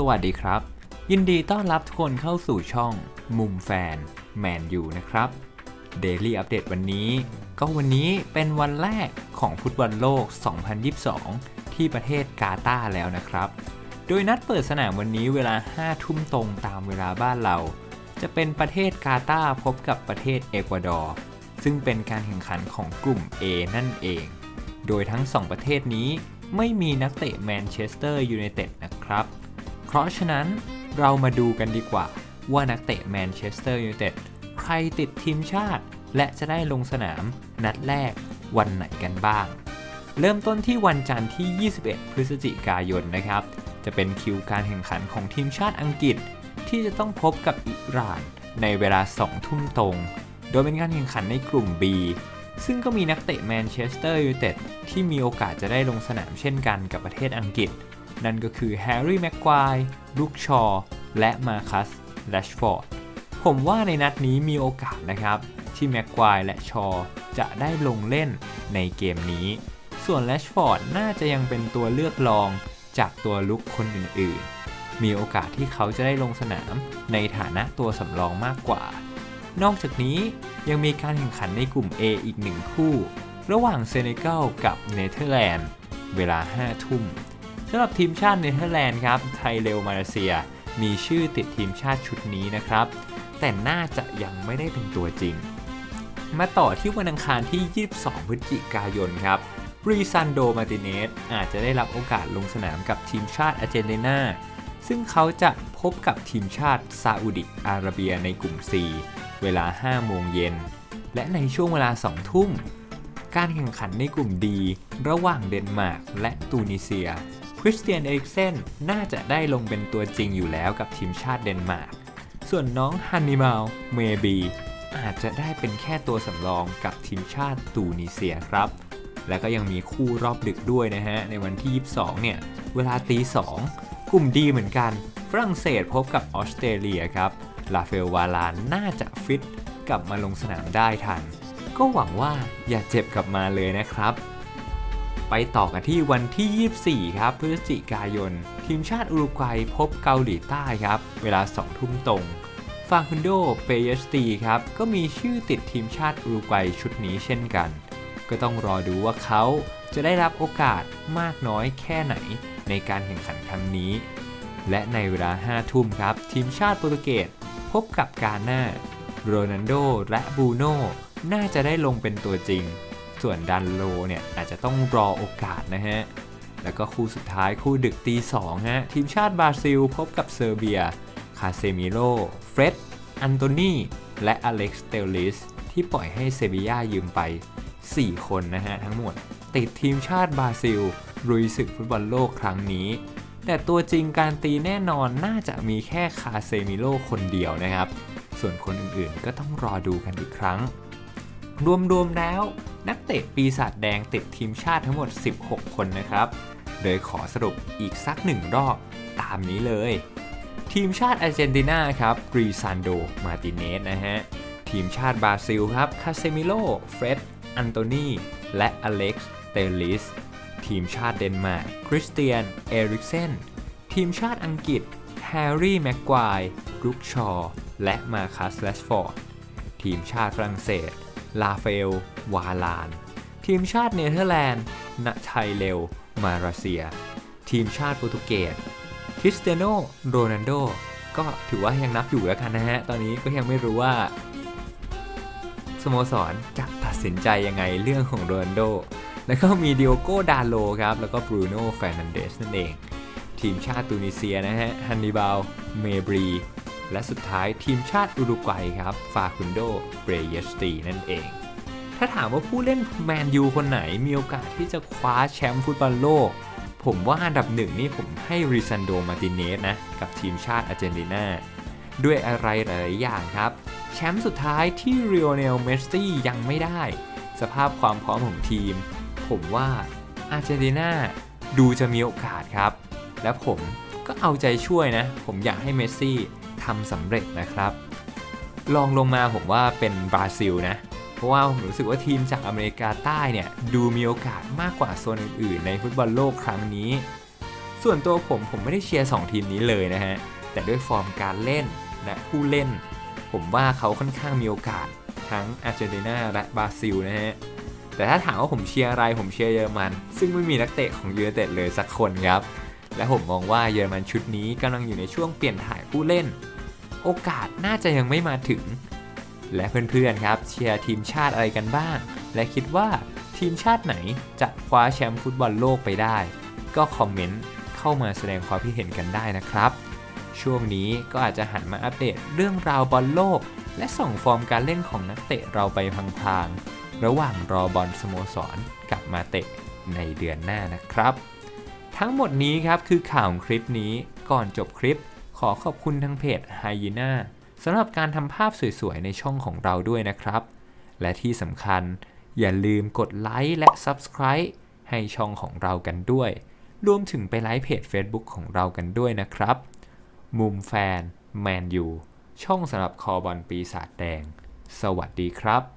สวัสดีครับ ยินดีต้อนรับทุกคนเข้าสู่ช่อง มุมแฟนแมนยูนะครับ Daily Update วันนี้ ก็วันนี้เป็นวันแรกของฟุตบอลโลก 2022 ที่ประเทศกาตาร์แล้วนะครับ โดยนัดเปิดสนามวันนี้เวลา 5 ทุ่มตรงตามเวลาบ้านเรา จะเป็นประเทศกาตาร์พบกับประเทศเอกวาดอร์ซึ่งเป็นการแข่งขันของกลุ่ม A นั่นเอง โดยทั้ง 2 ประเทศนี้ไม่มีนักเตะแมนเชสเตอร์ยูไนเต็ดนะครับ ราะฉะนั้นเรามาดูกันดีกว่า ว่านักเตะแมนเชสเตอร์ยูไนเต็ดใครติดทีมชาติ และจะได้ลงสนามนัดแรกวันไหนกันบ้าง เริ่มต้นที่วันจันทร์ที่ 21 พฤศจิกายนนะครับ จะเป็นคิวการแข่งขันของทีมชาติอังกฤษ ที่จะต้องพบกับอิหร่านในเวลา 2 ทุ่มตรง โดยเป็นการแข่งขันในกลุ่ม B ซึ่งก็มีนักเตะแมนเชสเตอร์ยูไนเต็ดที่มีโอกาสจะได้ลงสนามเช่นกันกับประเทศอังกฤษ นั่นก็คือแฮร์รี่แม็กควายลูกชอและมาคัสแรชฟอร์ดผมว่าในนัดนี้มีโอกาสนะครับ ที่แม็กควายและชอจะได้ลงเล่นในเกมนี้ ส่วนแรชฟอร์ดน่าจะยังเป็นตัวเลือกรองจากตัวลุกคนอื่นๆ มีโอกาสที่เขาจะได้ลงสนามในฐานะตัวสำรองมากกว่า นอกจากนี้ยังมีการแข่งขันในกลุ่ม A อีกหนึ่งคู่ ระหว่างเซเนกัลกับเนเธอร์แลนด์ เวลา 5 ทุ่ม สำหรับทีมชาติเนเธอร์แลนด์ครับไทยเรลมาเลเซีย มีชื่อติดทีมชาติชุดนี้นะครับ แต่น่าจะยังไม่ได้เป็นตัวจริง มาต่อที่วันอังคารที่ 22 พฤศจิกายนครับรีซันโดมาติเนสอาจจะได้รับโอกาสลงสนามกับทีมชาติอาร์เจนตินาซึ่งเขาจะพบกับทีมชาติซาอุดิอาระเบียในกลุ่ม C เวลา 5 โมงเย็น และในช่วงเวลา 2 ทุ่ม การแข่งขันในกลุ่มดี ระหว่างเดนมาร์กและตูนิเซีย ริสเตียนเอริกเซนน่าจะได้ลงเป็นตัวจริงอยู่แล้วกับทีมชาติเดนมาร์ก ส่วนน้องฮันนิมาลเมบีอาจจะได้เป็นแค่ตัวสำรองกับทีมชาติตูนิเซียครับ และก็ยังมีคู่รอบดึกด้วยนะฮะ ในวันที่ 22 เนี่ย เวลาตี 2 กลุ่มดีเหมือนกัน ฝรั่งเศสพบกับออสเตรเลียครับ ลาเฟลวาลานน่าจะฟิตกลับมาลงสนามได้ทัน ก็หวังว่าอย่าเจ็บกลับมาเลยนะครับ ไปต่อกันที่วันที่ 24 ครับพฤศจิกายน ทีมชาติอุรุกวัยพบเกาหลีใต้ครับ เวลา 2 ทุ่มตรงฟางคุนโดเปเยสตีครับ ก็มีชื่อติดทีมชาติอุรุกวัยชุดนี้เช่นกัน ก็ต้องรอดูว่าเขาจะได้รับโอกาสมากน้อยแค่ไหนในการแข่งขันครั้งนี้ และในเวลา 5 ทุ่มครับ ทีมชาติโปรตุเกสพบกับกาหน้าโรนัลโดและบูโน่น่าจะได้ลงเป็นตัวจริง ส่วนดันโลเนี่ยอาจจะต้องรอโอกาสนะฮะ แล้วก็คู่สุดท้ายคู่ดึกตี2ฮะทีมชาติบราซิลพบกับเซอร์เบีย คาเซมิโล เฟร็ด อันโตนีและอเล็กซ์เตลลิสที่ปล่อยให้เซบีย่ายืมไป 4 คนนะฮะทั้งหมด ติดทีมชาติบราซิลลุยศึกฟุตบอลโลกครั้งนี้ แต่ตัวจริงการตีแน่นอนน่าจะมีแค่คาเซมิโลคนเดียวนะครับ ส่วนคนอื่นๆก็ต้องรอดูกันอีกครั้ง รวมๆแล้ว นักเตะปีศาจแดงติดทีมชาติทั้งหมด 16 คนนะครับ โดยขอสรุปอีกสักหนึ่งรอบตามนี้เลย ทีมชาติอาร์เจนตินาครับกรีซานโด มาติเนสนะฮะ ทีมชาติบราซิลครับคาเซมิโลเฟร็ดอันโตนีและอเล็กซ์เตลลิส ทีมชาติเดนมาร์กคริสเตียน เอริกเซน ทีมชาติอังกฤษแฮร์รี่แม็กควายลุกชอ และมาคัสแรชฟอร์ด ทีมชาติฝรั่งเศส ลาเฟล วาลาน ทีมชาติเนเธอร์แลนด์นาไทเลว มาราเซีย ทีมชาติโปรตุเกสคริสเตียโนโรนัลโด ก็ถือว่ายังนับอยู่แล้วกันนะฮะ ตอนนี้ก็ยังไม่รู้ว่า สโมสรจะตัดสินใจยังไงเรื่องของโรนัลโด แล้วก็มีดิโอโกดาโลครับ แล้วก็บรูโน่แฟร์นันเดสนั่นเอง ทีมชาติตูนิเซียนะฮะฮันนิบาล เมบรี และสุดท้ายทีมชาติอุรุกวัยครับฟาคุนโดเบรเยสตีนั่นเอง ถ้าถามว่าผู้เล่นแมนยูคนไหนมีโอกาสที่จะคว้าแชมป์ฟุตบอลโลก ผมว่าอันดับหนึ่งนี่ผมให้ริซันโดมาติเนสนะ กับทีมชาติอาร์เจนตินาด้วยอะไรหลาย ๆ อย่างครับ แชมป์สุดท้ายที่เรียเนลเมสซี่ยังไม่ได้ สภาพความพร้อมของทีม ผมว่าอาร์เจนตินาดูจะมีโอกาสครับ และผม ก็เอาใจช่วยนะ ผมอยากให้เมสซี่ทำสำเร็จนะครับลองลงมาผมว่าเป็นบราซิลนะ เพราะว่าผมรู้สึกว่าทีมจากอเมริกาใต้เนี่ยดูมีโอกาสมากกว่าโซนอื่นๆ ในฟุตบอลโลกครั้งนี้ ส่วนตัวผมผมไม่ได้เชียร์ 2 ทีมนี้เลยนะฮะ แต่ด้วยฟอร์มการเล่นและผู้เล่น ผมว่าเขาค่อนข้างมีโอกาสทั้งอาร์เจนตินาและบราซิลนะฮะ แต่ถ้าถามว่าผมเชียร์อะไรผมเชียร์เยอรมัน ซึ่งไม่มีนักเตะของยูไนเต็ดเลยสักคนครับ และผมมองว่าเยอรมันชุดนี้กำลังอยู่ในช่วงเปลี่ยนถ่ายผู้เล่น โอกาสน่าจะยังไม่มาถึง และเพื่อนๆครับเชียร์ทีมชาติอะไรกันบ้าง และคิดว่าทีมชาติไหนจะคว้าแชมป์ฟุตบอลโลกไปได้ ก็คอมเมนต์เข้ามาแสดงความคิดเห็นกันได้นะครับ ช่วงนี้ก็อาจจะหันมาอัปเดตเรื่องราวบอลโลก และส่องฟอร์มการเล่นของนักเตะเราไปพลางๆระหว่างรอบอลสโมสรกลับมาเตะในเดือนหน้านะครับ ทั้งหมดนี้ครับคือข่าวของคลิปนี้ก่อนจบคลิป ขอขอบคุณทางเพจ h y e n a สำหรับการทำภาพสวยๆ ในช่องของเราด้วยนะครับ และที่สำคัญอย่าลืมกดไลค์และ Subscribe ให้ช่องของเรากันด้วย รวมถึงไปไลค์เพจ Facebook ของเรากันด้วยนะครับ มุมแฟน แมนยู ช่องสำหรับคอบอลปีศาจแดง สวัสดีครับ